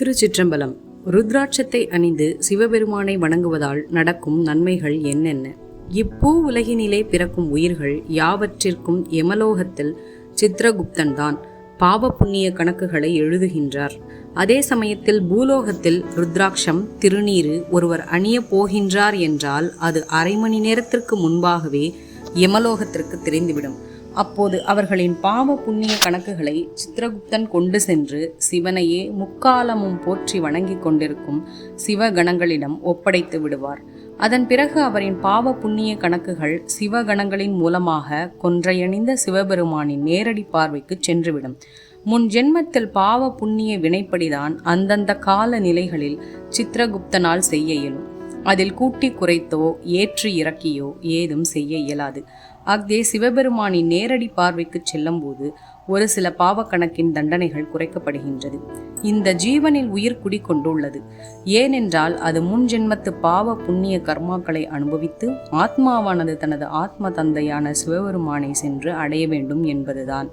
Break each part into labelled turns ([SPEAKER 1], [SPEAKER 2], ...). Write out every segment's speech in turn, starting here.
[SPEAKER 1] திருச்சிற்றம்பலம். ருத்ராட்சத்தை அணிந்து சிவபெருமானை வணங்குவதால் நடக்கும் நன்மைகள் என்னென்ன? இப்பூ உலகினிலே பிறக்கும் உயிர்கள் யாவற்றிற்கும் எமலோகத்தில் சித்திரகுப்தன்தான் பாவ புண்ணிய கணக்குகளை எழுதுகின்றார். அதே சமயத்தில் பூலோகத்தில் ருத்ராட்சம் திருநீரு ஒருவர் அணியப் போகின்றார் என்றால் அது அரை மணி நேரத்திற்கு முன்பாகவே யமலோகத்திற்கு தெரிந்துவிடும். அப்போது அவர்களின் பாவ புண்ணிய கணக்குகளை சித்திரகுப்தன் கொண்டு சென்று சிவனையே முக்காலமும் போற்றி வணங்கிக் கொண்டிருக்கும் சிவகணங்களிடம் ஒப்படைத்து விடுவார். அதன் பிறகு அவரின் பாவ புண்ணிய கணக்குகள் சிவகணங்களின் மூலமாக கொன்றையணிந்த சிவபெருமானின் நேரடி பார்வைக்கு சென்றுவிடும். முன் ஜென்மத்தில் பாவ புண்ணிய வினைப்படிதான் அந்தந்த கால நிலைகளில் சித்திரகுப்தனால் செய்ய இயலும். அதில் கூட்டி குறைத்தோ ஏற்று இறக்கியோ ஏதும் செய்ய இயலாது. அஃதே சிவபெருமானின் நேரடி பார்வைக்கு செல்லும்போது ஒரு சில பாவக்கணக்கின் தண்டனைகள் குறைக்கப்படுகின்றது. இந்த ஜீவனில் உயிர் குடிக்கொண்டுள்ளது ஏனென்றால் அது முன் ஜென்மத்து பாவ புண்ணிய கர்மாக்களை அனுபவித்து ஆத்மாவானது தனது ஆத்ம தந்தையான சிவபெருமானை சென்று அடைய வேண்டும் என்பதுதான்.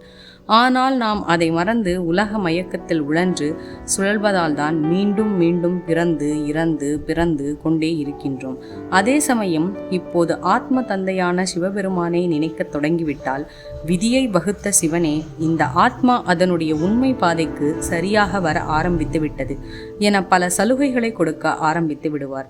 [SPEAKER 1] ஆனால் நாம் அதை மறந்து உலக மயக்கத்தில் உழன்று சுழல்வதால் தான் மீண்டும் மீண்டும் பிறந்து இறந்து பிறந்து கொண்டே இருக்கின்றோம். அதே சமயம் இப்போது ஆத்ம தந்தையான சிவபெருமானை நினைக்கத் தொடங்கிவிட்டால் விதியை வகுத்த சிவனே இந்த ஆத்மா அதனுடைய உண்மை பாதைக்கு சரியாக வர ஆரம்பித்து விட்டது என பல சலுகைகளை கொடுக்க ஆரம்பித்து விடுவார்.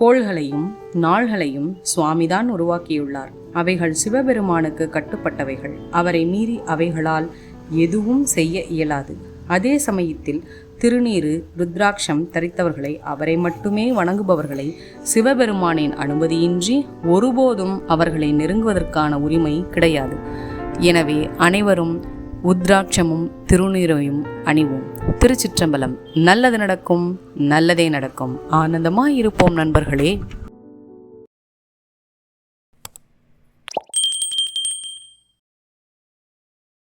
[SPEAKER 1] கோள்களையும் நாள்களையும் சுவாமிதான் உருவாக்கியுள்ளார். அவைகள் சிவபெருமானுக்கு கட்டுப்பட்டவைகள். அவரை மீறி அவைகளால் எதுவும் செய்ய இயலாது. அதே சமயத்தில் திருநீறு ருத்ராட்சம் தரித்தவர்களை அவரை மட்டுமே வணங்குபவர்களை சிவபெருமானின் அனுமதியின்றி ஒருபோதும் அவர்களை நெருங்குவதற்கான உரிமை கிடையாது. எனவே அனைவரும் உத்ராட்சமும் திருநீரையும் அணிவோம். திருச்சிற்றம்பலம் நல்லது நடக்கும் நல்லதே நடக்கும். ஆனந்தமாய் இருப்போம் நண்பர்களே.